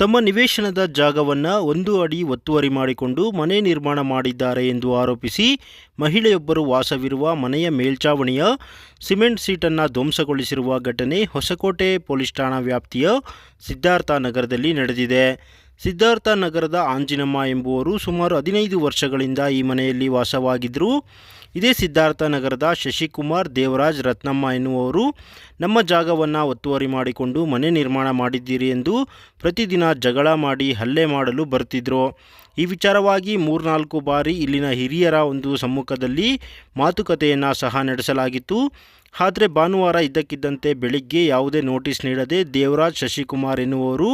ತಮ್ಮ ನಿವೇಶನದ ಜಾಗವನ್ನು ಒಂದು ಅಡಿ ಒತ್ತುವರಿ ಮಾಡಿಕೊಂಡು ಮನೆ ನಿರ್ಮಾಣ ಮಾಡಿದ್ದಾರೆ ಎಂದು ಆರೋಪಿಸಿ ಮಹಿಳೆಯೊಬ್ಬರು ವಾಸವಿರುವ ಮನೆಯ ಮೇಲ್ಛಾವಣಿಯ ಸಿಮೆಂಟ್ ಸೀಟನ್ನು ಧ್ವಂಸಗೊಳಿಸಿರುವ ಘಟನೆ ಹೊಸಕೋಟೆ ಪೊಲೀಸ್ ಠಾಣಾ ವ್ಯಾಪ್ತಿಯ ಸಿದ್ಧಾರ್ಥ ನಗರದಲ್ಲಿ ನಡೆದಿದೆ. ಸಿದ್ಧಾರ್ಥ ನಗರದ ಆಂಜಿನಮ್ಮ ಎಂಬುವರು ಸುಮಾರು ಹದಿನೈದು ವರ್ಷಗಳಿಂದ ಈ ಮನೆಯಲ್ಲಿ ವಾಸವಾಗಿದ್ದರು. ಇದೇ ಸಿದ್ಧಾರ್ಥ ನಗರದ ಶಶಿಕುಮಾರ್ ದೇವರಾಜ್ ರತ್ನಮ್ಮ ಎನ್ನುವರು ನಮ್ಮ ಜಾಗವನ್ನು ಒತ್ತುವರಿ ಮಾಡಿಕೊಂಡು ಮನೆ ನಿರ್ಮಾಣ ಮಾಡಿದ್ದೀರಿ ಎಂದು ಪ್ರತಿದಿನ ಜಗಳ ಮಾಡಿ ಹಲ್ಲೆ ಮಾಡಲು ಬರ್ತಿದ್ರು. ಈ ವಿಚಾರವಾಗಿ ಮೂರ್ನಾಲ್ಕು ಬಾರಿ ಇಲ್ಲಿನ ಹಿರಿಯರ ಒಂದು ಸಮ್ಮುಖದಲ್ಲಿ ಮಾತುಕತೆಯನ್ನು ಸಹ ನಡೆಸಲಾಗಿತ್ತು. ಆದರೆ ಭಾನುವಾರ ಇದ್ದಕ್ಕಿದ್ದಂತೆ ಬೆಳಿಗ್ಗೆ ಯಾವುದೇ ನೋಟಿಸ್ ನೀಡದೆ ದೇವರಾಜ್ ಶಶಿಕುಮಾರ್ ಎನ್ನುವರು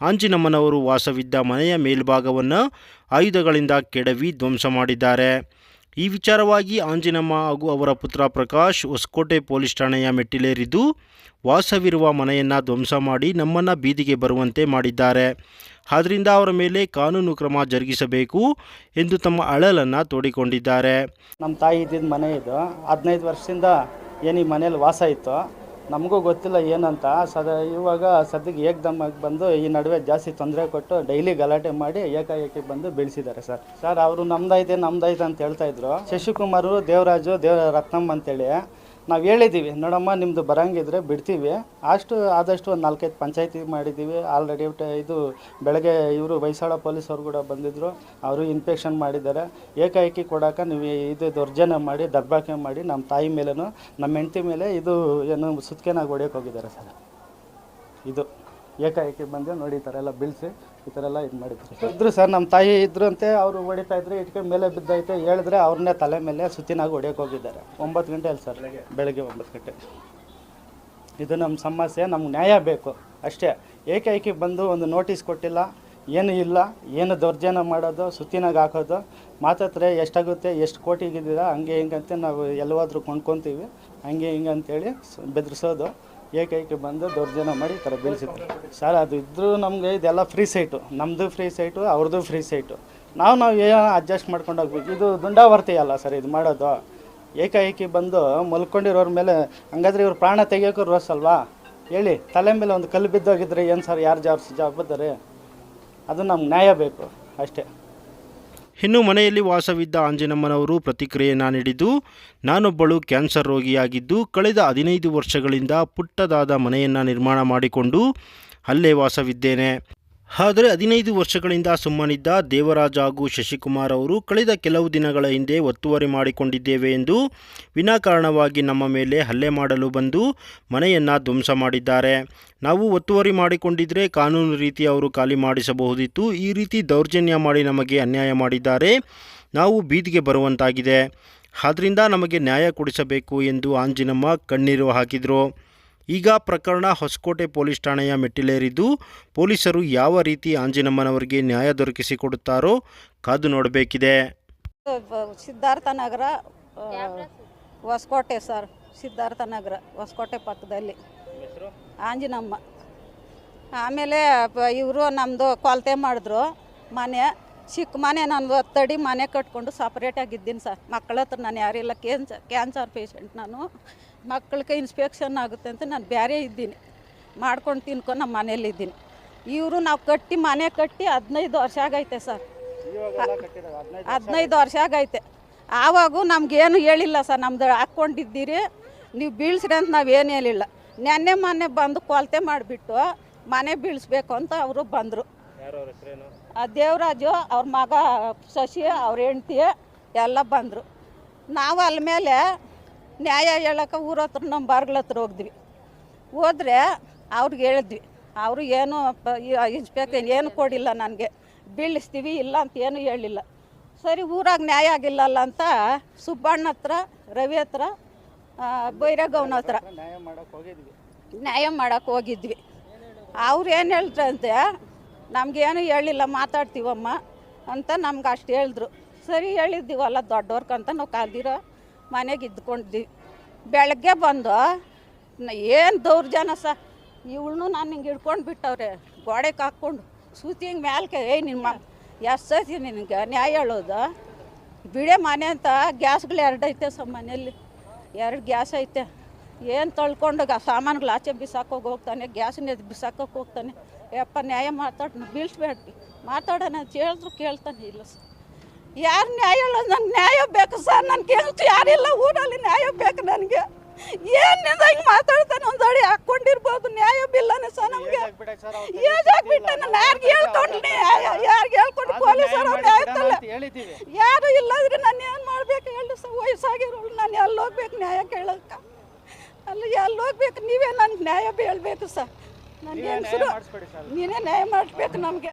ಆಂಜಿನಮ್ಮನವರು ವಾಸವಿದ್ದ ಮನೆಯ ಮೇಲ್ಭಾಗವನ್ನು ಆಯುಧಗಳಿಂದ ಕೆಡವಿ ಧ್ವಂಸ ಮಾಡಿದ್ದಾರೆ. ಈ ವಿಚಾರವಾಗಿ ಆಂಜಿನಮ್ಮ ಹಾಗೂ ಅವರ ಪುತ್ರ ಪ್ರಕಾಶ್ ಹೊಸಕೋಟೆ ಪೊಲೀಸ್ ಠಾಣೆಯ ಮೆಟ್ಟಿಲೇರಿದ್ದು, ವಾಸವಿರುವ ಮನೆಯನ್ನು ಧ್ವಂಸ ಮಾಡಿ ನಮ್ಮನ್ನು ಬೀದಿಗೆ ಬರುವಂತೆ ಮಾಡಿದ್ದಾರೆ. ಆದ್ದರಿಂದ ಅವರ ಮೇಲೆ ಕಾನೂನು ಕ್ರಮ ಜರುಗಿಸಬೇಕು ಎಂದು ತಮ್ಮ ಅಳಲನ್ನು ತೋಡಿಕೊಂಡಿದ್ದಾರೆ. ನಮ್ಮ ತಾಯಿ ಇದ್ದಿದ್ದ ಮನೆ ಇದು. ಹದಿನೈದು ವರ್ಷದಿಂದ ಏನು ಮನೇಲಿ ವಾಸ ಇತ್ತು. ನಮಗೂ ಗೊತ್ತಿಲ್ಲ ಏನಂತ. ಸದ ಇವಾಗ ಸದ್ಯಕ್ಕೆ ಏಕದಮ್ಮಾಗಿ ಬಂದು ಈ ನಡುವೆ ಜಾಸ್ತಿ ತೊಂದರೆ ಕೊಟ್ಟು ಡೈಲಿ ಗಲಾಟೆ ಮಾಡಿ ಏಕಾಏಕಿ ಬಂದು ಬೆಳೆಸಿದ್ದಾರೆ ಸರ್. ಸರ್, ಅವರು ನಮ್ದೈತೆ ನಮ್ದೈತೆ ಅಂತ ಹೇಳ್ತಾ ಇದ್ರು. ಶಶಿಕುಮಾರು, ದೇವರಾಜು ದೇವ ರತ್ನಮ್ಮ ಅಂತೇಳಿ. ನಾವು ಹೇಳಿದ್ದೀವಿ ನೋಡಮ್ಮ ನಿಮ್ಮದು ಬರಂಗಿದ್ರೆ ಬಿಡ್ತೀವಿ. ಅಷ್ಟು ಆದಷ್ಟು ಒಂದು ನಾಲ್ಕೈದು ಪಂಚಾಯತಿ ಮಾಡಿದ್ದೀವಿ ಆಲ್ರೆಡಿ ಇದು ಬೆಳಗ್ಗೆ ಇವರು ಬೈಸಾಳ ಪೊಲೀಸವ್ರು ಕೂಡ ಬಂದಿದ್ದರು ಅವರು ಇನ್ಫೆಕ್ಷನ್ ಮಾಡಿದ್ದಾರೆ. ಏಕಾಏಕಿ ಕೊಡೋಕೆ ನೀವು ಇದು ದೌರ್ಜನ್ಯ ಮಾಡಿ ದರ್ಬಾಕೆ ಮಾಡಿ ನಮ್ಮ ತಾಯಿ ಮೇಲೂ ನಮ್ಮ ಹೆಂಡತಿ ಮೇಲೆ ಇದು ಏನು ಸುತ್ಕೆನಾಗಿ ಹೊಡೆಯೋಕೆ ಹೋಗಿದ್ದಾರೆ ಸರ್. ಇದು. ಏಕಾಏಕಿ ಬಂದು ನೋಡಿ ಈ ಥರ ಎಲ್ಲ ಬಿಳಿಸಿ ಈ ಥರ ಎಲ್ಲ ಇದು ಮಾಡಿದ್ರು. ಇದ್ರು ಸರ್, ನಮ್ಮ ತಾಯಿ ಇದ್ರು ಅಂತೆ ಅವರು ಹೊಡಿತಾ ಇದ್ರು, ಇಟ್ಕೊಂಡು ಮೇಲೆ ಬಿದ್ದೈತೆ ಹೇಳಿದ್ರೆ ಅವ್ರನ್ನೇ ತಲೆ ಮೇಲೆ ಸುತ್ತಿನಾಗಿ ಹೊಡಿಯೋಕೆ ಹೋಗಿದ್ದಾರೆ. ಒಂಬತ್ತು ಗಂಟೆ ಅಲ್ಲಿ ಸರ್, ಬೆಳಗ್ಗೆ ಒಂಬತ್ತು ಗಂಟೆ. ಇದು ನಮ್ಮ ಸಮಸ್ಯೆ, ನಮ್ಗೆ ನ್ಯಾಯ ಬೇಕು. ಅಷ್ಟೇ, ಏಕಾಏಕಿ ಬಂದು ಒಂದು ನೋಟಿಸ್ ಕೊಟ್ಟಿಲ್ಲ, ಏನು ಇಲ್ಲ, ಏನು ದೌರ್ಜನ್ಯ ಮಾಡೋದು, ಸುತ್ತಿನಾಗ ಹಾಕೋದು ಮಾತಾತ್ರೆ ಎಷ್ಟಾಗುತ್ತೆ, ಎಷ್ಟು ಕೋಟಿಗಿದ್ದೀರಾ ಹಂಗೆ ಹಿಂಗಂತೆ ನಾವು ಎಲ್ಲವಾದರೂ ಕೊಂಡ್ಕೊತೀವಿ. ಹಂಗೆ ಹಿಂಗೆ ಅಂತೇಳಿ ಬೆದರಿಸೋದು. ಏಕೈಕಿ ಬಂದು ದೌರ್ಜನ್ಯ ಮಾಡಿ ಈ ಥರ ಬೀಳಿಸಿದ್ರು. ಸರ್, ಅದು ಇದ್ದರೂ ನಮಗೆ ಇದೆಲ್ಲ ಫ್ರೀ ಸೈಟು ನಮ್ಮದು ಫ್ರೀ ಸೈಟು ಅವ್ರದ್ದು ಫ್ರೀ ಸೈಟು ನಾವು ನಾವು ಏನೋ ಅಡ್ಜಸ್ಟ್ ಮಾಡ್ಕೊಂಡು ಹೋಗ್ಬೇಕು. ಇದು ದುಂಡಾವರ್ತಿ ಅಲ್ಲ ಸರ್, ಇದು ಮಾಡೋದು. ಏಕಾಏಕಿ ಬಂದು ಮಲ್ಕೊಂಡಿರೋರ ಮೇಲೆ, ಹಂಗಾದ್ರೆ ಇವ್ರು ಪ್ರಾಣ ತೆಗಿಯೋಕೆ ರೋಸ್ ಅಲ್ವಾ? ಹೇಳಿ, ತಲೆ ಮೇಲೆ ಒಂದು ಕಲ್ಲು ಬಿದ್ದೋಗಿದ್ರೆ ಏನು ಸರ್, ಯಾರು ಜಾಬ್ ಜವಾಬ್ದಾರಿ ಅದು ನಮ್ಗೆ ನ್ಯಾಯ ಬೇಕು, ಅಷ್ಟೇ. ಇನ್ನು ಮನೆಯಲ್ಲಿ ವಾಸವಿದ್ದ ಆಂಜನಮ್ಮನವರು ಪ್ರತಿಕ್ರಿಯೆಯನ್ನು ನೀಡಿದ್ದು, ನಾನೊಬ್ಬಳು ಕ್ಯಾನ್ಸರ್ ರೋಗಿಯಾಗಿದ್ದು, ಕಳೆದ ಹದಿನೈದು ವರ್ಷಗಳಿಂದ ಪುಟ್ಟದಾದ ಮನೆಯನ್ನು ನಿರ್ಮಾಣ ಮಾಡಿಕೊಂಡು ಅಲ್ಲೇ ವಾಸವಿದ್ದೇನೆ. ಆದರೆ ಹದಿನೈದು ವರ್ಷಗಳಿಂದ ಸುಮ್ಮನಿದ್ದ ದೇವರಾಜ ಹಾಗೂ ಶಶಿಕುಮಾರ್ ಅವರು ಕಳೆದ ಕೆಲವು ದಿನಗಳ ಹಿಂದೆ ಒತ್ತುವರಿ ಮಾಡಿಕೊಂಡಿದ್ದೇವೆ ಎಂದು ವಿನಾಕಾರಣವಾಗಿ ನಮ್ಮ ಮೇಲೆ ಹಲ್ಲೆ ಮಾಡಲು ಬಂದು ಮನೆಯನ್ನು ಧ್ವಂಸ ಮಾಡಿದ್ದಾರೆ. ನಾವು ಒತ್ತುವರಿ ಮಾಡಿಕೊಂಡಿದ್ದರೆ ಕಾನೂನು ರೀತಿ ಅವರು ಖಾಲಿ ಮಾಡಿಸಬಹುದಿತ್ತು. ಈ ರೀತಿ ದೌರ್ಜನ್ಯ ಮಾಡಿ ನಮಗೆ ಅನ್ಯಾಯ ಮಾಡಿದ್ದಾರೆ. ನಾವು ಬೀದಿಗೆ ಬರುವಂತಾಗಿದೆ. ಆದ್ದರಿಂದ ನಮಗೆ ನ್ಯಾಯ ಕೊಡಿಸಬೇಕು ಎಂದು ಆಂಜಿನಮ್ಮ ಕಣ್ಣೀರು ಹಾಕಿದರು. ಈಗ ಪ್ರಕರಣ ಹೊಸಕೋಟೆ ಪೊಲೀಸ್ ಠಾಣೆಯ ಮೆಟ್ಟಿಲೇರಿದ್ದು, ಪೊಲೀಸರು ಯಾವ ರೀತಿ ಆಂಜಿನಮ್ಮನವರಿಗೆ ನ್ಯಾಯ ದೊರಕಿಸಿಕೊಡುತ್ತಾರೋ ಕಾದು ನೋಡಬೇಕಿದೆ. ಸಿದ್ಧಾರ್ಥ ನಗರ ಹೊಸಕೋಟೆ ಸರ್ ಸಿದ್ಧಾರ್ಥ ನಗರ ಹೊಸಕೋಟೆ ಪಕ್ಕದಲ್ಲಿ. ಆಂಜಿನಮ್ಮ. ಆಮೇಲೆ ಇವರು ನಮ್ಮದು ಕೊಲ್ತೆ ಮಾಡಿದ್ರು, ಮನೆ, ಚಿಕ್ಕ ಮನೆ ನಾನು ಒತ್ತಡಿ ಮನೆ ಕಟ್ಕೊಂಡು ಸಪ್ರೇಟಾಗಿದ್ದೀನಿ ಸರ್. ಮಕ್ಕಳ ಹತ್ರ ನಾನು ಯಾರಿಲ್ಲ ಕ್ಯಾನ್ಸರ್ ಪೇಷಂಟ್ ನಾನು. ಮಕ್ಕಳಿಗೆ ಇನ್ಸ್ಪೆಕ್ಷನ್ ಆಗುತ್ತೆ ಅಂತ ನಾನು ಬೇರೆ ಇದ್ದೀನಿ. ಮಾಡ್ಕೊಂಡು ತಿನ್ಕೊಂಡು ನಮ್ಮ ಮನೇಲಿದ್ದೀನಿ ಇವರು ನಾವು ಕಟ್ಟಿ ಮನೆ ಕಟ್ಟಿ ಹದಿನೈದು ವರ್ಷ ಆಗೈತೆ ಸರ್. ಹದಿನೈದು ವರ್ಷ ಆಗೈತೆ. ಆವಾಗೂ ನಮಗೇನು ಹೇಳಿಲ್ಲ ಸರ್ ನಮ್ದು ಹಾಕ್ಕೊಂಡಿದ್ದೀರಿ ನೀವು ಬೀಳ್ಸ್ರಿ ಅಂತ ನಾವೇನು ಹೇಳಿಲ್ಲ. ನೆನ್ನೆ ಮೊನ್ನೆ ಬಂದು ಕೊಲ್ತೆ ಮಾಡಿಬಿಟ್ಟು ಮನೆ ಬೀಳಿಸ್ಬೇಕು ಅಂತ ಅವರು ಬಂದರು. ದೇವರಾಜು ಅವ್ರ ಮಗ ಶಶಿ ಅವ್ರ ಹೆಂಡ್ತಿ ಎಲ್ಲ ಬಂದರು. ನಾವು ಅಲ್ಲಿ ಮೇಲೆ ನ್ಯಾಯ ಹೇಳಕ್ಕೆ ಊರ ಹತ್ರ ನಮ್ಮ ಬಾರ್ಗಳ ಹತ್ರ ಹೋಗಿದ್ವಿ. ಹೋದ್ರೆ ಅವ್ರಿಗೆ ಹೇಳಿದ್ವಿ ಅವರು ಏನು ಇನ್ಸ್ಪೆಕ್ಟರ್ ಏನು ಕೊಡಿಲ್ಲ ನನಗೆ ಬೀಳಿಸ್ತೀವಿ ಇಲ್ಲ ಅಂತ ಏನು ಹೇಳಿಲ್ಲ. ಸರಿ ಊರಾಗ ನ್ಯಾಯ ಆಗಿಲ್ಲಲ್ಲ ಅಂತ ಸುಬ್ಬಣ್ಣ ಹತ್ರ ರವಿ ಹತ್ರ ಆ, ಬೈರಗೌನ ಹತ್ರ ನ್ಯಾಯ ಮಾಡೋಕೆ ಹೋಗಿದ್ವಿ. ನ್ಯಾಯ ಮಾಡಕ್ಕೆ ಹೋಗಿದ್ವಿ ಅವ್ರು ಏನು ಹೇಳ್ತಾರಂತೆ ನಮಗೇನು ಹೇಳಿಲ್ಲ ಮಾತಾಡ್ತೀವಮ್ಮ ಅಂತ ನಮ್ಗೆ ಅಷ್ಟು ಹೇಳಿದ್ರು. ಸರಿ ಹೇಳಿದ್ದೀವಲ್ಲ ದೊಡ್ಡವ್ರಕ್ಕಂತ ನಾವು ಕಾದಿರೋ ಮನೆಗೆ ಇದ್ಕೊಂಡಿದ್ವಿ ಬೆಳಗ್ಗೆ ಬಂದು ಏನು ದೌರ್ಜನ್ಯ ಸ, ಇವಳನ್ನು ನಾನು ಹಿಂಗೆ ಹಿಡ್ಕೊಂಡು ಬಿಟ್ಟವ್ರೆ ಗೋಡೆಗೆ ಹಾಕ್ಕೊಂಡು ಸೂತಿ ಹಿಂಗೆ ಮ್ಯಾಲ್ಕೆ, ಏಯ್ ನಿಮ್ಮ ಎಷ್ಟೈತಿ ನಿನಗೆ ನ್ಯಾಯ ಹೇಳೋದು? ಬಿಡೆ ಮನೆ ಅಂತ ಗ್ಯಾಸ್ಗಳು ಎರಡು ಐತೆ ಸ ಮನೆಯಲ್ಲಿ, ಎರಡು ಗ್ಯಾಸ್ ಐತೆ. ಏನು ತೊಳ್ಕೊಂಡು ಗ- ಸಾಮಾನುಗಳು ಆಚೆ ಬಿಸಾಕೋಗಿ ಹೋಗ್ತಾನೆ ಗ್ಯಾಸನ್ನ ಎದ್ದು ಬಿಸಾಕೋಕೆ ಹೋಗ್ತಾನೆ. ಯಪ್ಪ, ನ್ಯಾಯ ಮಾತಾಡ್, ಬೀಳ್ಸ್ಬೇಡ್ರಿ. ಮಾತಾಡೋಣ ಅಂತ ಹೇಳಿದ್ರು ಕೇಳ್ತಾನೆ ಇಲ್ಲ ಸರ್ ಯಾರು ನ್ಯಾಯ ಇಲ್ಲ? ನಂಗೆ ನ್ಯಾಯ ಬೇಕು ಸರ್. ನನ್ನ ಕೇಳ್ತು ಯಾರಿಲ್ಲ ಊರಲ್ಲಿ ನ್ಯಾಯ ಬೇಕು ನನಗೆ. ಏನಿಂದ ಹಿಂಗೆ ಮಾತಾಡ್ತಾನೆ ಒಂದು ಅಡಿ ಹಾಕ್ಕೊಂಡಿರ್ಬೋದು? ನ್ಯಾಯ ಬಿಲ್ಲನೇ ಸರ್ ನಮಗೆ. ಏಜ್ ಆಗ್ಬಿಟ್ಟೆ ನಾನು. ಯಾರಿಗೆ ಹೇಳ್ಕೊಂಡು ಯಾರಿಗೆ ಹೇಳ್ಕೊಂಡು ಪೊಲೀಸರು ಆಯ್ತಲ್ಲ? ಯಾರು ಇಲ್ಲದ್ರೆ ನಾನು ಏನು ಮಾಡ್ಬೇಕು ಹೇಳಿ ಸರ್? ವಯಸ್ಸಾಗಿರೋಳು ನಾನು ಎಲ್ಲಿ ಹೋಗ್ಬೇಕು ನ್ಯಾಯ ಕೇಳಕ್ಕ ಅಲ್ಲಿ ಎಲ್ಲಿ ಹೋಗ್ಬೇಕು? ನೀವೇ ನನ್ಗೆ ನ್ಯಾಯ ಹೇಳ್ಬೇಕು ಸರ್. ನನಗೆ ಹೆಂಗಸರು ನೀನೇ ನ್ಯಾಯ ಮಾಡಿಸ್ಬೇಕು ನಮಗೆ.